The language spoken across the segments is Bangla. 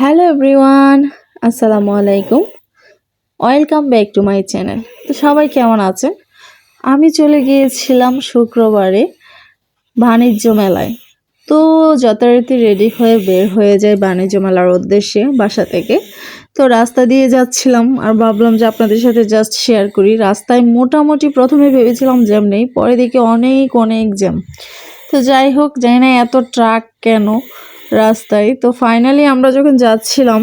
হ্যালো এভরিওয়ান, আসসালামু আলাইকুম। Welcome back to my channel. তো সবাই কেমন আছেন? আমি চলে গিয়েছিলাম শুক্রবারে বাণিজ্য মেলায়। তো যথারীতি রেডি হয়ে বের হয়ে যায় বাণিজ্য মেলার উদ্দেশ্যে বাসা থেকে। তো রাস্তা দিয়ে যাচ্ছিলাম আর ভাবলাম যে আপনাদের সাথে জাস্ট শেয়ার করি। রাস্তায় মোটামুটি প্রথমে ভেবেছিলাম জ্যাম নেই, পরে দেখি অনেক অনেক জ্যাম। তো যাই হোক, জানি না এত ট্রাক কেন। রাস্তায়। তো ফাইনালি আমরা যখন যাচ্ছিলাম,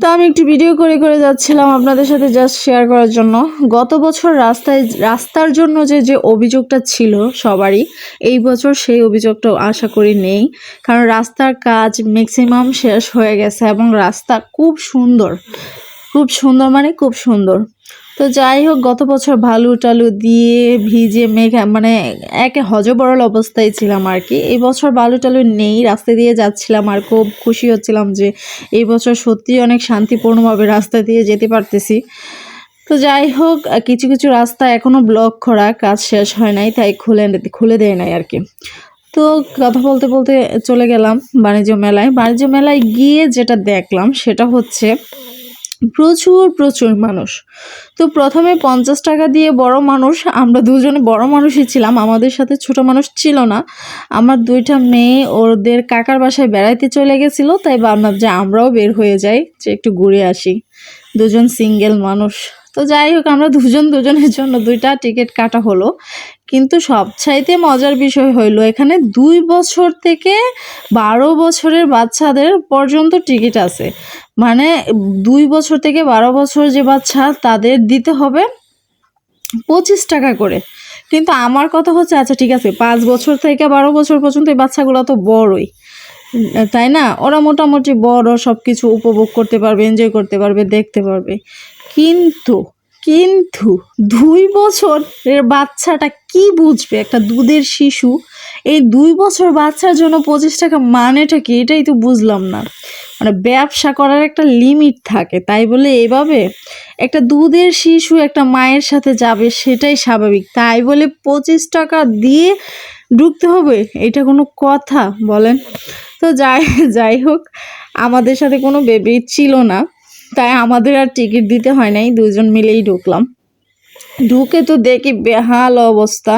তো আমি একটু ভিডিও করে করে যাচ্ছিলাম আপনাদের সাথে জাস্ট শেয়ার করার জন্য। গত বছর রাস্তায়, রাস্তার জন্য যে যে অভিযোগটা ছিল সবারই, এই বছর সেই অভিযোগটা আশা করি নেই। কারণ রাস্তার কাজ ম্যাক্সিমাম শেষ হয়ে গেছে এবং রাস্তা খুব সুন্দর খুব সুন্দর মানে খুব সুন্দর। তো যাই হোক, গত বছর ভালু টালু দিয়ে ভিজে মেঘা মানে একে হজবরল অবস্থায় ছিলাম আর কি। এই বছর বালু টালু নেই, রাস্তা দিয়ে যাচ্ছিলাম আর খুব খুশি হচ্ছিলাম যে এই বছর সত্যিই অনেক শান্তিপূর্ণভাবে রাস্তা দিয়ে যেতে পারতেছি। তো যাই হোক, কিছু কিছু রাস্তা এখনও ব্লক করা, কাজ শেষ হয় নাই, তাই খুলে খুলে দেয় নাই আর কি। তো কথা বলতে বলতে চলে গেলাম বাণিজ্য মেলায়। বাণিজ্য মেলায় গিয়ে যেটা দেখলাম সেটা হচ্ছে প্রচুর প্রচুর মানুষ। তো প্রথমে পঞ্চাশ টাকা দিয়ে বড় মানুষ, আমরা দুজনে বড় মানুষই ছিলাম, আমাদের সাথে ছোট মানুষ ছিল না। আমার দুইটা মেয়ে, ওদের কাকার বাসায় বেড়াইতে চলে গেছিল, তাই ভাবলাম যে আমরাও বের হয়ে যাই, যে একটু ঘুরে আসি। দুজন সিঙ্গেল মানুষ। তো যাই হোক, আমরা দুজন দুজনের জন্য দুইটা টিকিট কাটা হলো। কিন্তু সবচাইতে মজার বিষয় হইল, এখানে দুই বছর থেকে বারো বছরের বাচ্চাদের পর্যন্ত টিকিট আছে। মানে দুই বছর থেকে বারো বছর যে বাচ্চা, তাদের দিতে হবে পঁচিশ টাকা করে। কিন্তু আমার কথা হচ্ছে আচ্ছা ঠিক আছে, পাঁচ বছর থেকে বারো বছর পর্যন্ত এই বাচ্চাগুলো তো বড়ই। তাই না? ওরা মোটামুটি বড় সব কিছু উপভোগ করতে পারবে এনজয় করতে পারবে, দেখতে পারবে। কিন্তু কিন্তু দুই বছরের বাচ্চাটা কি বুঝবে? একটা দুধের শিশু, এই দুই বছর বাচ্চার জন্য পঁচিশ টাকা মানেটা কি? এটাই তো বুঝলাম না। মানে ব্যবসা করার একটা লিমিট থাকে, তাই বলে এভাবে একটা দুধের শিশু একটা মায়ের সাথে যাবে সেটাই স্বাভাবিক। তাই বলে পঁচিশ টাকা দিয়ে ঢুকতে হবে, এটা কোনো কথা বলেন? তো যাই যাই হোক, আমাদের সাথে কোনো বেবি ছিল না। তাই আমাদের আর টিকিট দিতে হয় নাই দুজন মিলেই ঢুকলাম। ঢুকে তো দেখি বেহাল অবস্থা।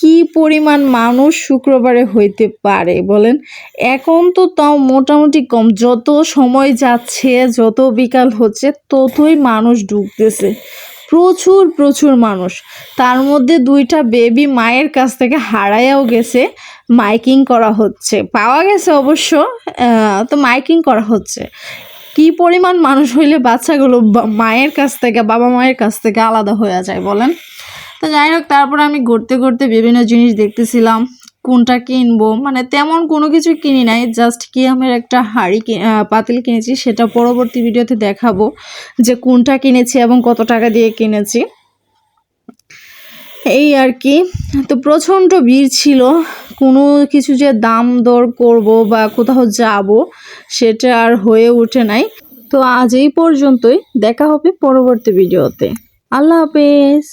কি পরিমাণ মানুষ শুক্রবারে হইতে পারে বলেন? এখন তো তাও মোটামুটি কম। যত সময় যাচ্ছে, যত বিকাল হচ্ছে, ততই মানুষ ঢুকতেছে। প্রচুর প্রচুর মানুষ। তার মধ্যে দুইটা বেবি মায়ের কাছ থেকে হারাইয়াও গেছে মাইকিং করা হচ্ছে। পাওয়া গেছে অবশ্য তো মাইকিং করা হচ্ছে। কি পরিমাণ মানুষ হইলে বাচ্চাগুলো মায়ের কাছ থেকে, বাবা মায়ের কাছ থেকে আলাদা হয়ে যায় বলেন? তো যাই হোক, তারপর আমি ঘুরতে ঘুরতে বিভিন্ন জিনিস দেখতেছিলাম। কোনটা কিনবো? মানে তেমন কোনো কিছু কিনি নাই জাস্ট কি আমার একটা হাড়ি পাতিল কিনেছি, সেটা পরবর্তী ভিডিওতে দেখাবো যে কোনটা কিনেছি এবং কত টাকা দিয়ে কিনেছি। এই আর কি। তো প্রচণ্ড ভিড় ছিল। কোনো কিছু যে দাম দর করব বা কোথাও যাব, সেটা আর হয়ে ওঠে নাই। তো আজ এই পর্যন্তই। দেখা হবে পরবর্তী ভিডিওতে। আল্লাহ হাফেজ।